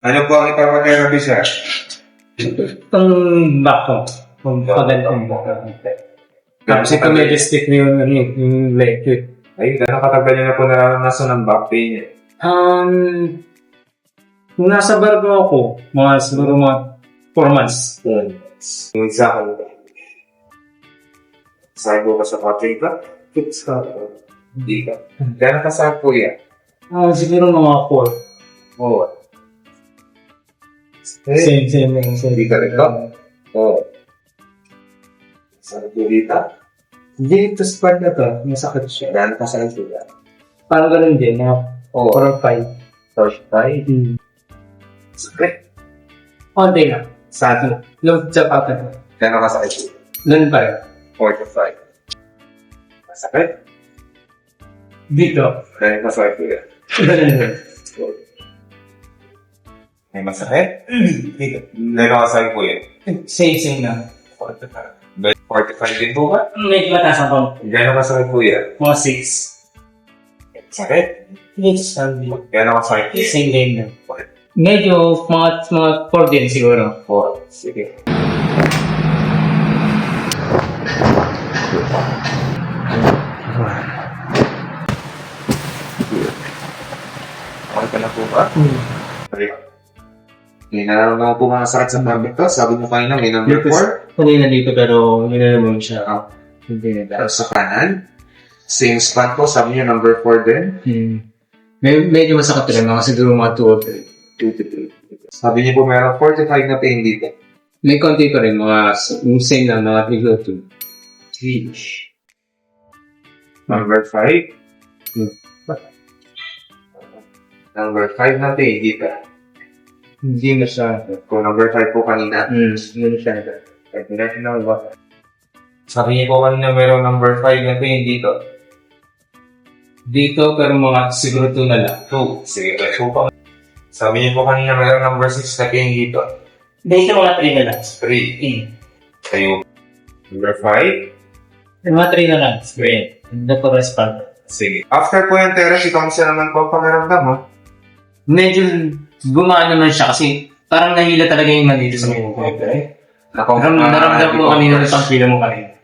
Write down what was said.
Ano po ang ipapaterapi sa? Itong back ko. Kung pagandang back ko. Tapos ito medyo stick na ano yung, ano, yung leg. Ay, gano'ng katagal niya na po naranasan ng back pain niya? Um, nung nasa bargo ako, mga siguro mga 4 months. 4 months. Yung isa ko, sabi ko sa country ba? Fix ka. Hindi ka. Gano'ng kasama po yan? Ah, siguro mga 4. 4. Same, same lang. Same. Hindi ka rin ba? Oo. Saan po dito? Dito sa part na to, masakit siya. Gano'ng kasal po yan? Parang ganun din, mga Oo. parang 5. Touch tayo. Hmm. Sakit. Konti lang. Sa atin. Love sa pattern. Gano'ng kasakit po? Ganun pa rin. 4 to 5. Masakit? Dito. Gano'ng kasakit po yan? Ganun din. May masakit? Dito. Gano'ng kasakit po yan? Same, same lang. 45. 45 din po ba? Medyo mataas pang Gano'ng kasakit po yan? mga 6. Sakit? Yes, sabi. Gano'ng kasakit? Same din lang. Medyo mga, mga 4 din siguro. 4. Sige. Okay ka na po ba? Okay. May nararamdaman po mga sakit sa barbie ko. Sabi mo kanina may number Dito 4. Kanina dito pero hindi na naman siya. Ah. Hindi na sa kanan. Same spot po. Sabi niyo number 4 din. Hmm. Med- medyo masakit rin mga siguro mga 2 or 3. Sabi niyo po meron 45 na pain dito. May konti pa rin mga same lang mga 3 or 2. Number 5. Hmm. Number 5 na pain dito. Hindi na siya. Kung number 5 po kanina. Hmm, hindi na siya. International ba? Sabi niyo po kanina meron number 5 na pain dito. Dito pero mga siguro 2 na lang. 2. Sige, 2 pa. Sabi niyo po kanina meron number 6 na pain dito. Dito mga 3 na lang. 3. Kayo. Number 5. Mga 3 na lang. Great. Hindi ko respond. Sige. After po yung therapy, kamusta naman po ang pakiramdam mo? medyo gumaan naman siya kasi parang nahila talaga yung Manila sa mga Okay. Naramdam ko kanina sa pila mo kanina.